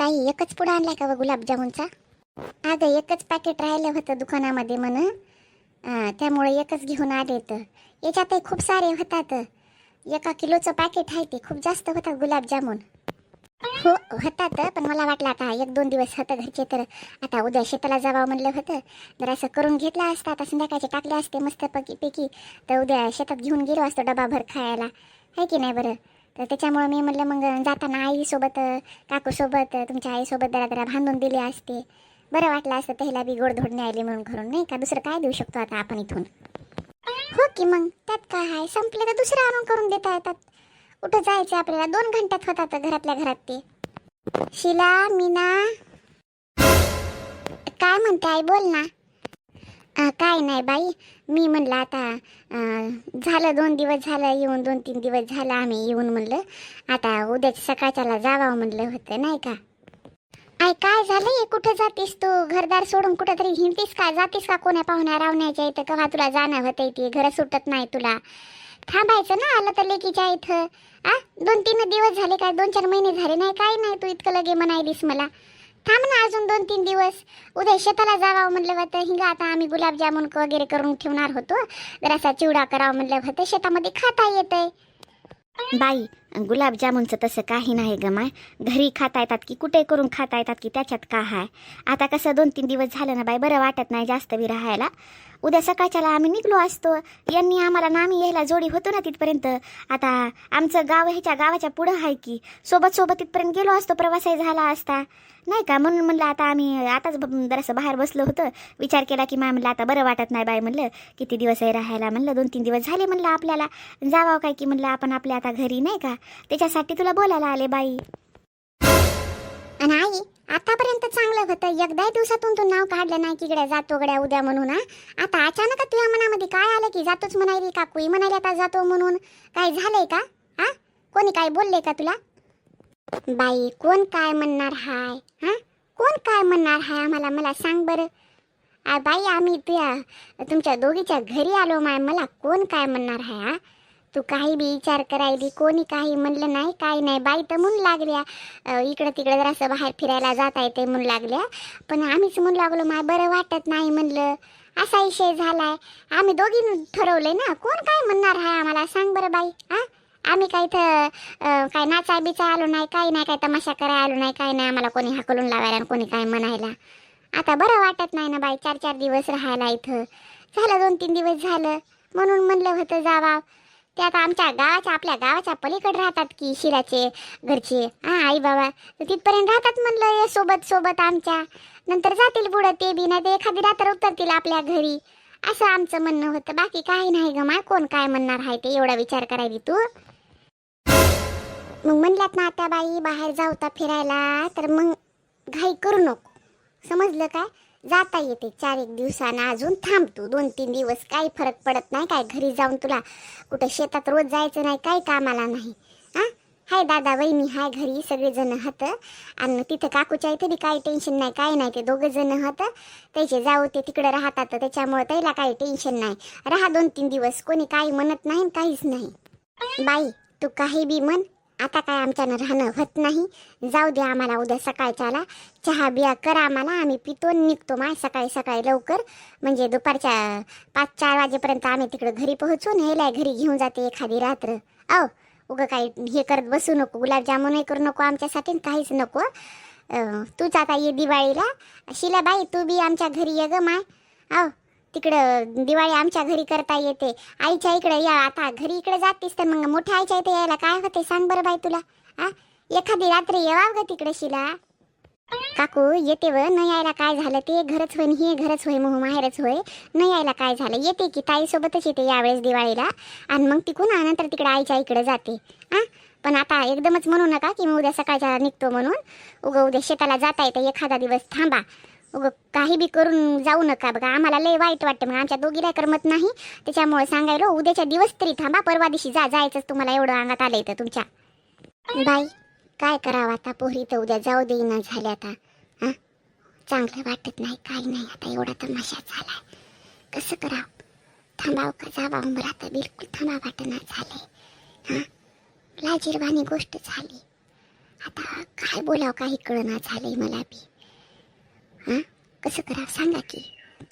ताई एकच पुढं आणलाय का व गुलाबजामुनचा? अगं एकच पॅकेट राहिलं होतं दुकानामध्ये म्हण त्यामुळे एकच घेऊन आले तर. याच्यातही खूप सारे होतात. एका किलोचं पॅकेट आहे ते. खूप जास्त होतात गुलाबजामुन. हो होतात पण मला वाटलं आता एक दोन दिवस होतं घरचे तर. आता उद्या शेताला जावं म्हणलं होतं. जर असं करून घेतला असता आता संध्याकाळचे टाकले असते मस्त पैकी पैकी तर उद्या शेतात घेऊन गेलो असतो डबाभर खायला. आहे की नाही बरं? तर त्याच्यामुळं मी म्हणलं मग जाताना आईसोबत काकूसोबत तुमच्या आईसोबत जरा जरा बांधून दिली असते. बरं वाटलं असतं त्याला बी गोडधोड न्यायली म्हणून घरून नाही का? दुसरं काय देऊ शकतो आता आपण इथून? हो की मग त्यात काय आहे? संपले तर दुसरं आणून करून देता येतात. कुठं जायचं आपल्याला? दोन घंट्यात होतात घरातल्या घरात ते. शिला मीना. काय म्हणते आई? बोल ना. काय नाही बाई. मी म्हणलं आता झालं दोन दिवस झालं येऊन दोन तीन दिवस झालं आम्ही येऊन म्हणलं आता उद्याच सकाळच्याला जावं म्हणलं होतं नाही का? आय काय झालंय? कुठं जातीस तू? घरदार सोडून कुठं तरी हिंडतीस का? जातीस का कोण्या पाहुण्या रावण्याच्या इथं? केव्हा तुला जाणं होतं इथे घर सुटत नाही तुला. थांबायचं ना आलं तर लेकीच्या इथं. आ? दोन तीन दिवस झाले काय? दोन चार महिने झाले नाही? काय नाही तू इतकं लगे म्हणायलीस मला. थांब ना अजून दोन तीन दिवस. उद्या शेताला जावं म्हणलं होतं. हिंगा आता आम्ही गुलाबजामुन वगैरे करून ठेवणार होतो. जरासा चिवडा करावं म्हणलं होतं. शेतामध्ये खाता येतंय. बाई गुलाबजामुनचं तसं काही नाही ग माय. घरी खाता येतात की कुठे करून खाता येतात की त्याच्यात का आहे आता कसं दोन तीन दिवस झालं ना बाई बरं वाटत नाही जास्त बी राहायला. उद्या सकाळच्याला आम्ही निघलो असतो. यांनी आम्हाला नामी यायला जोडी होतो ना तिथपर्यंत. आता आमचं गाव ह्याच्या गावाच्या पुढं आहे की. सोबत सोबत तिथपर्यंत गेलो असतो प्रवासही झाला असता. नाही का? म्हणून म्हणलं आता आम्ही आताच ब- जरासं बाहेर बसलो होतं. विचार केला की मा म्हणलं आता बरं वाटत नाही बाई म्हणलं. किती दिवस आहे राहायला म्हणलं दोन तीन दिवस झाले म्हणलं आपल्याला. जावं काय की म्हणलं आपण आपल्या आता घरी नाही का? त्याच्यासाठी तुला बोलायला आले बाई. आणि आई आतापर्यंत चांगलं होतं. एकदाही दिवसातून तू नाव काढलं नाही की जातो गड्या उद्या म्हणून आता अचानक तुझ्या मनामध्ये काय आलं की जातोच म्हणायली का कुई म्हणाली आता जातो म्हणून? काय झालंय का? हा? कोणी काय बोलले का तुला? बाई कोण काय म्हणणार हाय? हा? कोण काय म्हणणार हाय आम्हाला? मला सांग बरं. बाई आम्ही तुया तुमच्या दोघीच्या घरी आलो माय. मला कोण काय म्हणणार हाय हा? तू काही बी विचार करायली कोणी काही म्हणलं नाही काही नाही. बाई तर म्हणून लागल्या. इकडं तिकडं जरासं बाहेर फिरायला जाता येते म्हणून लागल्या. पण आम्हीच म्हणू लागलो माय बरं वाटत नाही म्हणलं. असा विषय झालाय. आम्ही दोघी ठरवले ना. कोण काय म्हणणार आहे आम्हाला? सांग बरं बाई. हा आम्ही काय इथं काय नाचाय बिचाय आलो नाही काही नाही काय तमाशा करायला आलो नाही काही नाही. आम्हाला कोणी हाकलून लावायला कोणी काय म्हणायला. आता बरं वाटत नाही ना बाई. चार चार दिवस राहायला इथं. झालं दोन तीन दिवस झालं. म्हणून म्हणलं होतं जावा. ते आता आमच्या गावाच्या आपल्या गावाच्या पलीकडे राहतात की शिराचे घरचे. हा आई बाबा तर तिथपर्यंत राहतात म्हणलं ये सोबत सोबत आमच्या. नंतर जातील पुढं ते बी नाही ते एखादी रात्र उतरतील आपल्या घरी. असं आमचं म्हणणं होतं. बाकी काही नाही ग मा कोण काय म्हणणार आहे ते? एवढा विचार करायची तू. मग म्हणलात ना आता बाई बाहेर जाऊता फिरायला. तर मग घाई करू नको. समजलं काय? जाता येते. चार एक दिवसानं अजून थांब तू. दोन तीन दिवस काही फरक पडत नाही. काय घरी जाऊन तुला कुठं शेतात रोज जायचं नाही काही कामाला नाही. हा? हाय दादा वहिनी हाय घरी. सगळेजण हात. आणि तिथं काकूच्या इथे बी काही टेन्शन नाही काय नाही. ते दोघं जण हात. त्याचे जाऊ ते तिकडे राहतात. त्याच्यामुळे त्याला काही टेन्शन नाही. राहा दोन तीन दिवस. कोणी काही म्हणत नाही आणि काहीच नाही. बाई तू काही बी म्हण. आता काय आमच्यानं राहणं होत नाही. जाऊ दे आम्हाला उद्या सकाळच्याला चहा बिया करा आम्हाला आम्ही पितो निघतो माय सकाळी सकाळी लवकर. म्हणजे दुपारच्या पाच चार वाजेपर्यंत आम्ही तिकडं घरी पोहोचून ह्याला घरी घेऊन जाते एखादी रात्र. अहो उगं काही हे करत बसू नको गुलाबजामुनही करू नको आमच्यासाठी काहीच नको. तूच आता ये दिवाळीला. शिलाबाई तू बी आमच्या घरी ये ग माय. औ तिकडं दिवाळी आमच्या घरी करता येते. आईच्या इकडे या आता घरी इकडे जातीस तर मग मोठ्या आईच्या इथे यायला काय होते? सांग बरं बाई तुला. आ? एखादी रात्री येवा ग तिकडे शिला. काकू येते व न यायला काय झालं ते? घरच होय हे घरच होय मोह माहेरच होय. न यायला काय झालं? येते की ताईसोबतच येते यावेळेस दिवाळीला. आणि मग तिकून नंतर तिकडे आईच्या इकडे जाते. आ? पण आता एकदमच म्हणू नका की मी उद्या सकाळच्या निघतो म्हणून. उगं उद्या शेताला जाता येतं एखादा दिवस थांबा. उगं काही बी करून जाऊ नका बघा. आम्हाला लय वाईट वाटतं. मग आमच्या दोघीला करमत नाही. त्याच्यामुळे सांगायलो उद्याच्या दिवस तरी थांबा. परवा दिवशी जा जायचंच तुम्हाला एवढं अंगात आलं तर तुमच्या. बाई काय करावं आता? पोरी तर उद्या जाऊ देईना झाले आता. हां? चांगलं वाटत नाही काही नाही. आता एवढा तमाशा झाला कसं करावं? थांबावं का? जावावं मला आता. बिलकुल थांबा वाटणं झालं हां? लाजीरवाणी गोष्ट झाली. आता काय बोलावं? काही कळना झालंय मला बी. हां कसं करावं सांगा की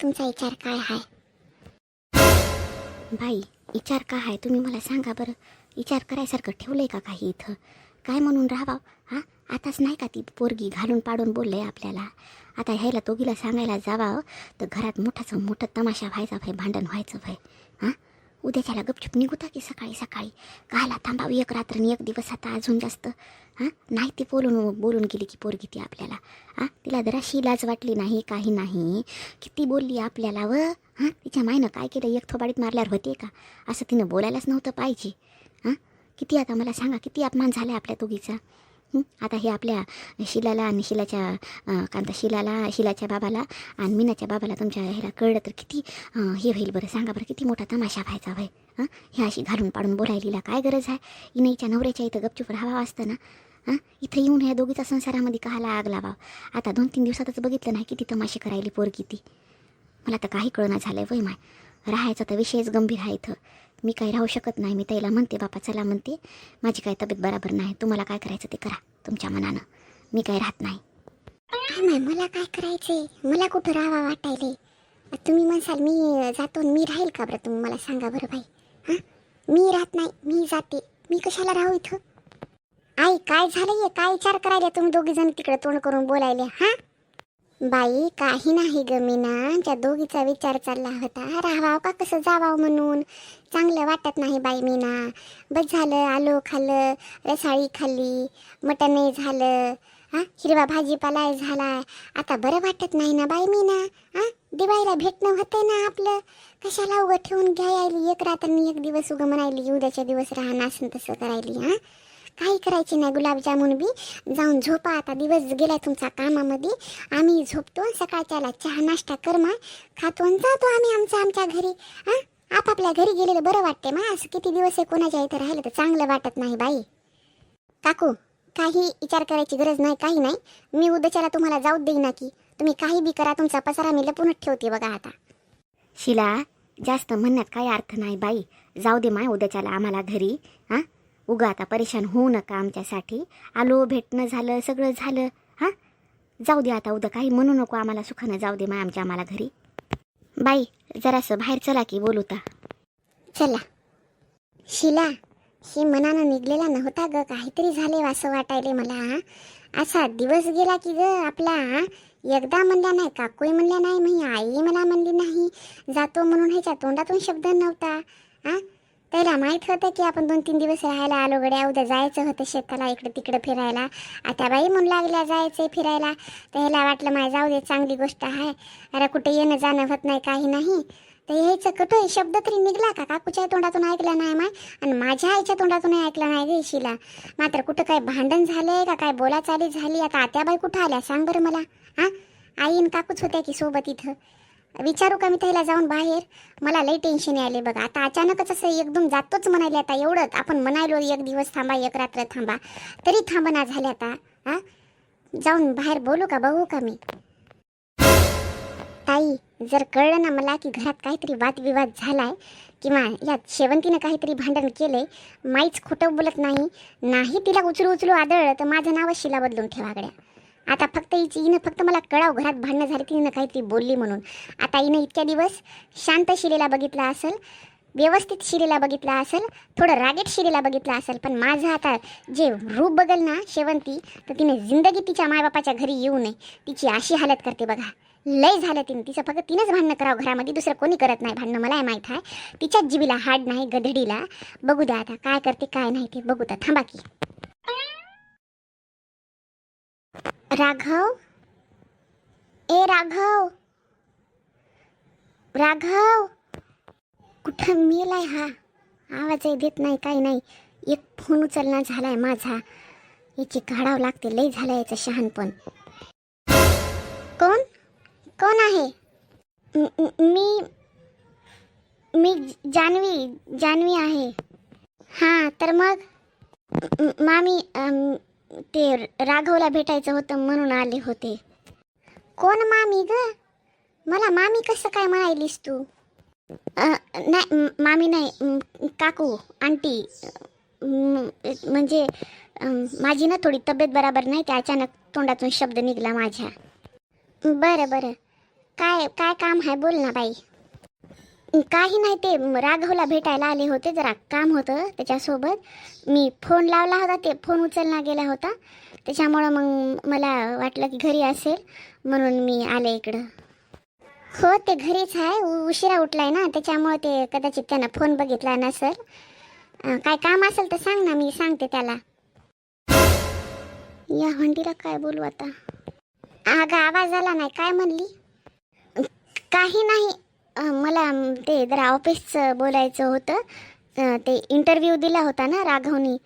तुमचा विचार काय आहे बाई विचार काय आहे तुम्ही मला सांगा बरं विचार करायसारखं ठेवलं आहे का काही इथं काय म्हणून राहावं हां आताच नाही का ती पोरगी घालून पाडून बोलले आपल्याला आता ह्याला दोघीला सांगायला जावावं तर घरात मोठाचं मोठा तमाशा व्हायचा भाई भांडण व्हायचं भाई हां उद्याच्याला गपचूप निघूता की सकाळी सकाळी. कायला थांबावी एक रात्र आणि एक दिवस आता अजून जास्त. हां? नाही ती बोलून बोलून गेली की पोरगी ती आपल्याला. हां? तिला जराशी लाज वाटली नाही काही नाही. किती बोलली आपल्याला व? हां? तिच्या मायनं काय केलं? एक थोबाडीत मारल्यावर होते का? असं तिनं बोलायलाच नव्हतं पाहिजे. हां? किती आता मला सांगा किती अपमान झाला आपल्या दोघीचा? आता हे आपल्या शिलाला आणि शिलाच्या कांता शिलाला शिलाच्या बाबाला आणि मीनाच्या बाबाला तुमच्या ह्याला कळलं तर किती हे होईल बरं. सांगा बरं किती मोठा तमाशा व्हायचा भाई हां? हे अशी घालून पाडून बोलायलीला काय गरज आहे? हिनं नवऱ्याच्या इथं गपचूप राहावा असतं ना? हां? इथं येऊन ह्या दोघीचा संसारामध्ये कहाला आग लावा आता दोन तीन दिवसातच बघितलं नाही किती तमाशे करायली पोर किती मला तर काही कळना झालं आहे वय माय. राहायचा तर विषयच गंभीर आहे इथं. मी काही राहू शकत नाही. मी त्याला म्हणते बापा चला म्हणते. माझी काही तब्येत बरोबर नाही. तुम्हाला काय करायचं ते करा तुमच्या मनानं. मी काही राहत नाही. नाही मला काय करायचंय? मला कुठं राहावा वाटायले तुम्ही म्हणसाल मी जातो आणि मी राहील का बरं? तुम्ही मला सांगा बरं बाई. हां? मी राहत नाही मी जाते. मी कशाला राहू इथं? आई काय झालंय? काय विचार करायला तुम्ही दोघे जण तिकडे तोंड करून बोलायले? हां? बाई काही नाही ग मीना. त्या दोघीचा विचार चालला होता राहावा का कसं जावावं म्हणून? चांगलं वाटत नाही बाई मीना. बस झालं आलो खाल्लं रसाळी खाल्ली मटणही झालं. हां हिरवा भाजीपाला झाला. आता बरं वाटत नाही ना बाई मीना? हां दिवाळीला भेटणं होतंय ना आपलं. कशाला उगं ठेवून घ्यायली एक रात्र एक दिवस उगं म्हणायली उद्याच्या दिवस राहणं असं तसं करायली हां? काही करायची नाही गुलाबजामुन बी. जाऊन झोपा आता दिवस गेलाय तुमचा कामामध्ये. आम्ही झोपतो सकाळच्याला चहा नाश्ता करमा खातो आणि जातो आम्ही आमच्या आमच्या घरी. हां? आपापल्या घरी गेलेलं बरं वाटते मा. असं किती दिवस आहे कोणाच्या इथं राहिलं तर चांगलं वाटत नाही बाई. काकू काही विचार करायची गरज नाही काही नाही. मी उद्याच्याला तुम्हाला जाऊ देईना ना की. तुम्ही काही बी करा तुमचा पसारा मी लपूनच ठेवते बघा आता. शिला जास्त म्हणण्यात काही अर्थ नाही बाई. जाऊ दे माय उद्याच्याला आम्हाला घरी. हां? उगा आता परेशान होऊ नका आमच्यासाठी. आलो भेटणं झालं सगळं झालं. हां? जाऊ दे आता उद्या काही म्हणू नको आम्हाला सुखानं. जाऊ दे मग आमच्या आम्हाला घरी. बाई जरासं बाहेर चला की बोलू ता. चला. शिला हे मनानं निघलेला नव्हता ग. काहीतरी झाले असं वाटायले मला असा दिवस गेला की ग आपला एकदा म्हणल्या नाही काकूही म्हणल्या नाही मी आई मला म्हणली नाही. जातो म्हणून ह्याच्या तोंडातून शब्द नव्हता. हां? त्याला माहीत होतं की आपण दोन तीन दिवस राहायला आलो गड्या उद्या जायचं होतं शेताला इकडं तिकडं फिरायला. आता बाई म्हणू लागल्या जायचं फिरायला. तर ह्याला वाटलं माय जाऊ दे चांगली गोष्ट आहे. अरे कुठे येणं जाणं होत नाही काही नाही. तर ह्याचं कुठं शब्द तरी निघला का? काकूच्या तोंडातून ऐकला नाही माय. आणि माझ्या आईच्या तोंडातून ऐकला नाही गे शिला मात्र कुठं काय भांडण झालंय का? काय बोलाचाली झाली? आता आत्याबाई कुठं आल्या? सांग बरं मला. हां? आई आणि काकूच होत्या की सोबत इथं. विचारू का मी त्याला जाऊन बाहेर? मला लई टेन्शन यायले बघा. आता अचानकच असं एकदम जातोच म्हणाले आता एवढंच. आपण म्हणायलो एक दिवस थांबा एक रात्र थांबा. तरी थांबना झाले आता हा? जाऊन बाहेर बोलू का बघू का मी? ताई जर कळलं ना मला की घरात काहीतरी वादविवाद झालाय किंवा यात शेवंतीनं काहीतरी भांडण केलंय माईच खोटं बोलत नाही नाही तिला उचलू उचलू आदळलं तर माझं नाव शिला बदलून ठेवा गड्या. आता फक्त हिची हिनं फक्त मला कळाव घरात भांडणं झाली की हिनं काहीतरी बोलली म्हणून. आता हिनं इतक्या दिवस शांत शिलेला बघितला असेल व्यवस्थित शिरेला बघितला असेल थोडं रागेट शिरेला बघितला असेल पण माझं आता जे रूप बघल ना शेवंती तर तिने जिंदगी तिच्या मायबापाच्या घरी येऊ नये. तिची अशी हालत करते बघा. लय झालं तिने. तिचं फक्त तिनंच भांडणं करावं घरामध्ये दुसरं कोणी करत नाही भांडणं मलाही माहीत आहे. तिच्याच जिबीला हाड नाही गधडीला. बघू द्या आता काय करते काय नाही ते. बघू द्या थांबा की. राघव? ए राघव? राघव? कुठं मेलाय हा? आवाजही देत नाही काही नाही. एक फोन उचलना झालाय माझा. याची काढावं लागते लई झालं याचं शहाणपण. कोण? कोण आहे? मी मी जानवी जानवी आहे. हां तर मग मामी ते राघवला भेटायचं होतं म्हणून आले होते. कोण मामी ग? मला मामी कसं काय म्हणायलीस तू? नाही मामी नाही काकू आंटी म्हणजे माझी ना थोडी तब्येत बराबर नाही ते अचानक तोंडातून शब्द निघला माझ्या. बरं बरं. काय काय काम आहे बोल ना बाई. काही नाही ते राघवला भेटायला आले होते जरा काम होतं त्याच्यासोबत. मी फोन लावला होता ते फोन उचलला गेला होता. त्याच्यामुळं मग मला वाटलं की घरी असेल म्हणून मी आले इकडं. हो ते घरीच आहे उ- उशिरा उठलाय ना त्याच्यामुळं ते कदाचित त्यानं फोन बघितला नसेल. काय काम असेल तर सांग ना मी सांगते त्याला. या हंडीला काय बोलू आता? अगं आवाज आला नाही काय म्हणली? काही नाही मला ते जरा ऑफिसचं बोलायचं होतं. ते इंटरव्ह्यू दिला होता ना राघवनी.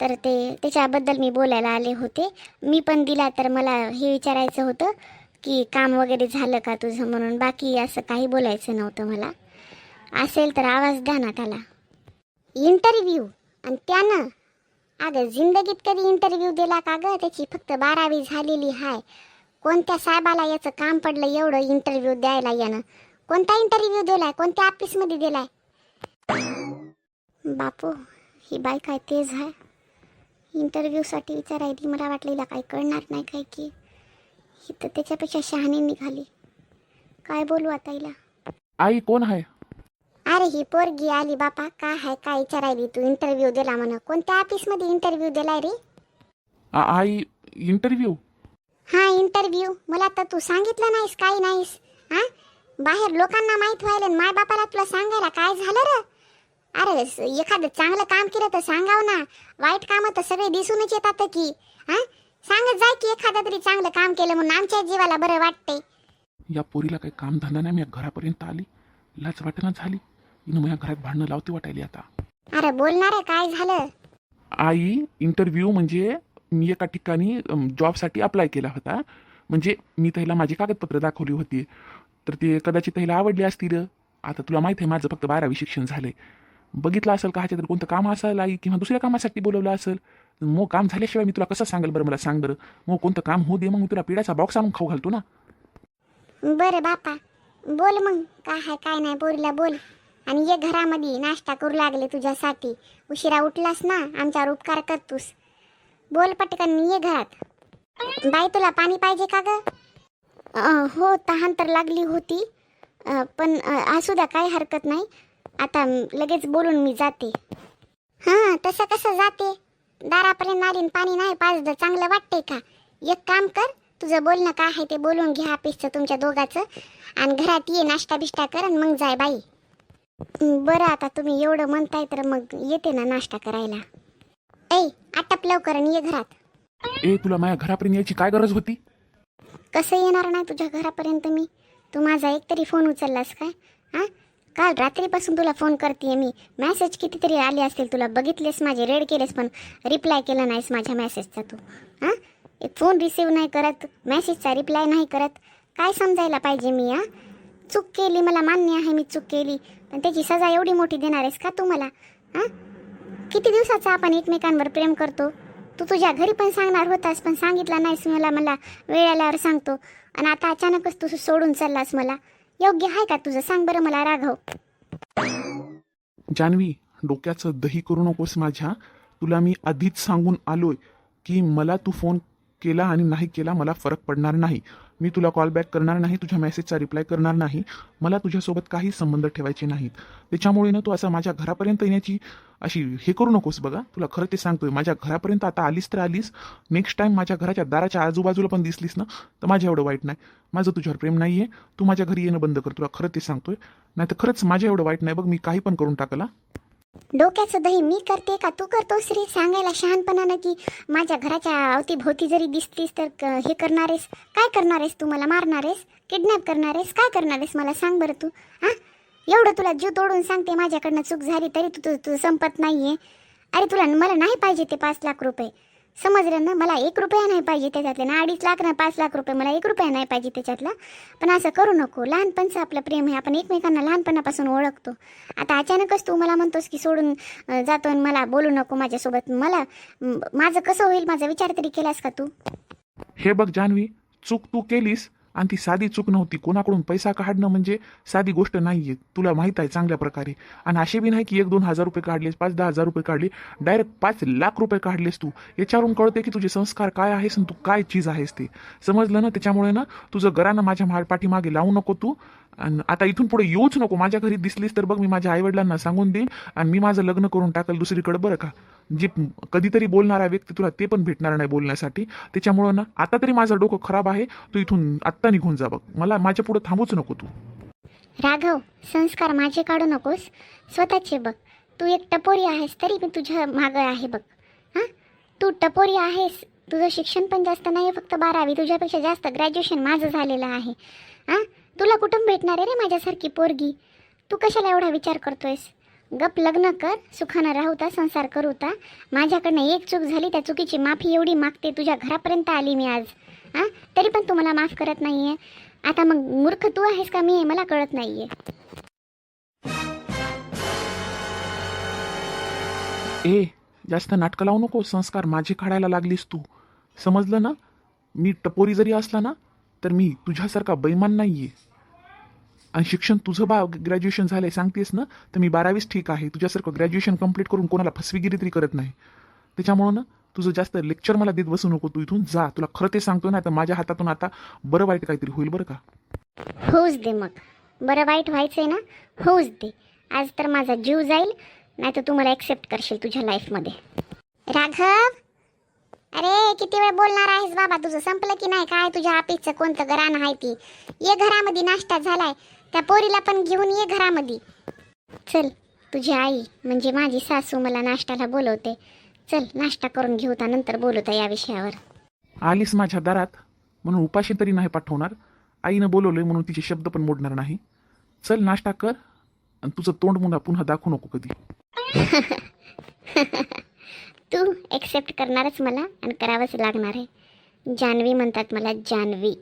तर ते त्याच्याबद्दल मी बोलायला आले होते. मी पण दिला तर मला हे विचारायचं होतं की काम वगैरे झालं का तुझं म्हणून? बाकी असं काही बोलायचं नव्हतं मला. असेल तर आवाज द्या ना त्याला. इंटरव्ह्यू आणि त्यानं? अगं जिंदगीत कधी इंटरव्ह्यू दिला का गं? त्याची फक्त बारावी झालेली हाय. कोणत्या साहेबाला याचं काम पडलं एवढं इंटरव्ह्यू द्यायला यानं? कोणता इंटरव्ह्यू दिलाय? कोणत्या ऑफिसमध्ये दिलाय? बापू ही बाई काय तेज आहे. इंटरव्ह्यूसाठी विचारायली मला वाटलेला काही कळणार नाही काय की. ही तर त्याच्यापेक्षा शहाणी निघाली. काय बोलू आता हिला? आई कोण आहे? अरे ही पोरगी आली बापा. काय आहे? काय विचारायली तू? इंटरव्ह्यू दिला म्हणा कोणत्या ऑफिसमध्ये इंटरव्ह्यू दिलाय रे? आ- आई इंटरव्ह्यू हा इंटरव्ह्यू मला तर तू सांगितलं नाहीस काही नाहीस. हा? बाहेर लोकांना माहीत व्हायला माय बापाला तुला सांगायला काय झालं र? अरे एखादं चांगलं काम केलं तर सांगाव ना. वाईट काम तर सगळे दिसूनच येतात की. हा? सांगत जाय की एखादं तरी चांगलं काम केलं म्हणून आमच्या जीवाला बरं वाटते या पोरीला काही काम धंदा नाही मी घरापर्यंत आली. लाच वाटणं झाली. हिनं माझ्या घरात भांडणं लावती वाटायली आता. अरे बोलणार आहे काय झालं? आई इंटरव्ह्यू म्हणजे मी एका ठिकाणी जॉबसाठी अप्लाय केला होता. म्हणजे मी त्याला माझी कागदपत्र दाखवली होती. तर ते कदाचित त्याला आवडली असतील. आता तुला माहीत आहे माझं फक्त बारावी शिक्षण झालंय. बघितलं असेल का ह्याच्यात कोणतं काम असेल आई किंवा दुसऱ्या कामासाठी बोलवलं असेल? मग काम झाल्याशिवाय मी तुला कसं सांगेल बरं? मला सांग बरं. मग कोणतं काम होऊ दे मग तुला पिढ्याचा बॉक्स आणून खाऊ घालतो ना. बरं बापा बोल मग काय आहे काय नाही पोरीला बोल. आणि ये घरामध्ये नाश्ता करू लागले तुझ्यासाठी. उशिरा उठलास ना आमच्यावर उपकार करतोस. बोल पटकन ये घरात. बाई तुला पाणी पाहिजे का ग? हो तहान तर लागली होती. पण असू द्या काही हरकत नाही. आता लगेच बोलून मी जाते. हां तसं कसं जाते? दारापर्यंत आली आणि पाणी नाही पाजलं चांगलं वाटतंय का? एक काम कर तुझं बोलणं काय आहे ते बोलून घ्या ऑफिसचं तुमच्या दोघाचं. आणि घरात ये नाश्ता बिष्टा कर आणि मग जाय बाई. बरं आता तुम्ही एवढं म्हणताय तर मग येते ना नाश्ता करायला. ऐ आटप लवकर आणि ये घरात. ए तुला माझ्या घरापर्यंत यायची काय गरज होती? कसं येणार नाही तुझ्या घरापर्यंत मी? तू माझा एक तरी फोन उचललास काय? हां? काल रात्रीपासून तुला फोन करते मी. मॅसेज कितीतरी आले असतील तुला. बघितलेस माझे रेड केलेस पण रिप्लाय केला नाहीस माझ्या मॅसेजचा तू. हां? एक फोन रिसीव नाही करत मॅसेजचा रिप्लाय नाही करत. काय समजायला पाहिजे मी हां? चूक केली मला मान्य आहे मी चूक केली. पण त्याची सजा एवढी मोठी देणार आहेस का तू मला? हां? किती दिवसाचा आपण एकमेकांवर प्रेम करतो? तू तुझ्या घरी पण सांगणार होतास पण सांगितला नाहीस मला मला वेळ आल्यावर सांगतो. आणि आता अचानकच तू सोडून चाललास मला. योग्य आहे का तुझं? सांग बरं मला राघव. जानवी डोक्याचं दही करू नकोस माझ्या. तुला मी आधीच सांगून आलोय की मला तू फोन केला आणि नाही केला मला फरक पडणार नाही. मी तुला कॉल बॅक करणार नाही तुझ्या मेसेजचा रिप्लाय करणार नाही मला तुझ्यासोबत काही संबंध ठेवायचे नाहीत. त्याच्यामुळे ना तू असं माझ्या घरापर्यंत येण्याची अशी हे करू नकोस बघा. तुला खरं ते सांगतोय माझ्या घरापर्यंत आता आलीस तर आलीस. नेक्स्ट टाईम माझ्या घराच्या दाराच्या आजूबाजूला पण दिसलीस ना तर माझ्या एवढं वाईट नाही. माझं तुझ्यावर प्रेम नाही आहे तू माझ्या घरी येणं बंद कर तुला खरं ते सांगतोय. नाही तर खरंच माझ्या एवढं वाईट नाही बघ मी काही पण करून टाकला डोक्याचं दही मी करते का तू करतोस रे? सांगायला शहाणपणानं की माझ्या घराच्या अवतीभोवती जरी दिसतीस तर हे करणारेस? काय करणारेस तू मला? मारणारेस? किडनॅप करणारेस? काय करणारेस मला सांग बरं तू हां? एवढं तुला जीव तोडून सांगते माझ्याकडनं चूक झाली तरी तू तू तू संपत नाही आहे अरे तुला मला नाही पाहिजे ते पाच लाख रुपये. समजलं ना? मला एक रुपया नाही पाहिजे त्याच्यातले. ना अडीच लाख ना पाच लाख रुपये मला एक रुपया नाही पाहिजे त्याच्यातला. पण असं करू नको. लहानपणचं आपलं प्रेम आहे. आपण एकमेकांना लहानपणापासून ओळखतो. आता अचानकच तू मला म्हणतोस की सोडून जातो आणि मला बोलू नको माझ्यासोबत. मला माझं कसं होईल? माझा विचार तरी केलास का तू? हे बघ जान्हवी चूक तू केलीस. आणि ती साधी चूक नव्हती. कोणाकडून पैसा काढणं म्हणजे साधी गोष्ट नाही आहे तुला माहीत आहे चांगल्या प्रकारे. आणि असे बी नाही की एक दोन हजार रुपये काढलेस पाच दहा हजार रुपये काढले डायरेक्ट पाच लाख रुपये काढलेस तू. याच्यावरून कळते की तुझे संस्कार काय आहेस आणि तू काय चीज आहेस ते. समजलं ना? त्याच्यामुळे ना तुझं घरानं माझ्या पाठीमागे लावू नको तू. आणि आता इथून पुढे येऊच नको. माझ्या घरी दिसलीस तर बघ मी माझ्या आईवडिलांना सांगून देईन आणि मी माझं लग्न करून टाकल दुसरीकडे बरं का. जे कधीतरी बोलणारा व्यक्ती तुला ते पण भेटणार नाही बोलण्यासाठी. त्याच्यामुळं ना आता तरी माझं डोकं खराब आहे. तू इथून आत्ता निघून जा बघ. मला माझ्या पुढे थांबूच नको तू. राघव संस्कार माझे काढू नकोस. स्वतःचे बघ. तू एक टपोरी आहेस तरी मी तुझ्या मागं आहे बघ. हां? तू टपोरी आहेस. तुझं शिक्षण पण जास्त नाही फक्त बारावी. तुझ्यापेक्षा जास्त ग्रॅज्युएशन माझं झालेलं आहे. हां? तुला कुठून भेटणार आहे रे माझ्यासारखी पोरगी? तू कशाला एवढा विचार करतोयस? गप लग्न कर सुखानं राहूता संसार करूता माझ्याकडनं एक चूक झाली त्या चुकीची माफी एवढी मागते तुझ्या घरापर्यंत आली मी आज. हां तरी पण तू मला माफ करत नाही आहे आता मग मूर्ख तू आहेस का मी आहे मला कळत नाही आहे ए जास्त नाटकं लावू नको संस्कार माझे काढायला लागलीस तू. समजलं ना? मी टपोरी जरी असला ना तर मी तुझ्यासारखा बैमान नाही आहे आणि शिक्षण तुझं बा ग्रॅज्युएशन झालंय सांगतेस ना? तर मी बारावीस ठीक आहे. तुझ्यासारखं ग्रॅज्युएशन कंप्लीट करून कोणाला फसवीगिरी तरी करत नाही. त्याच्यामुळं ना तुझं जास्त लेक्चर मला देत बसू नको. तू इथून जा. तुला खरं ते सांगतो ना तर माझ्या हातातून आता बरं वाईट काहीतरी होईल बरं का? होऊच दे मग. बरं वाईट व्हायचंय ना होऊच दे. आज तर माझा जीव जाईल नाही तर तू मला ॲक्सेप्ट करशील तुझ्या लाईफमध्ये राघव? अरे किती वेळ बोलणार आहेस बाबा? तुझं संपलं की नाही? काय तुझ्या ऑफिसचं कोणतं घराणं आहे ती? ये घरामध्ये नाश्ता झालाय. त्या पोरीला पण घेऊन ये घरामध्ये. चल तुझी आई म्हणजे माझी सासू मला नाश्त्याला बोलवते. चल नाश्ता करून घेऊ त्या नंतर बोलवता या विषयावर. आलीस माझ्या दारात? म्हणून उपाशी तरी नाही पाठवणार. आईनं बोलवलंय म्हणून तिचे शब्द पण मोडणार नाही. चल नाश्ता कर आणि तुझं तोंड मुंडा पुन्हा दाखवू नको कधी. तू एक्सेप्ट करणारच मला आणि करावंच लागणार आहे. जान्हवी म्हणतात मला जान्हवी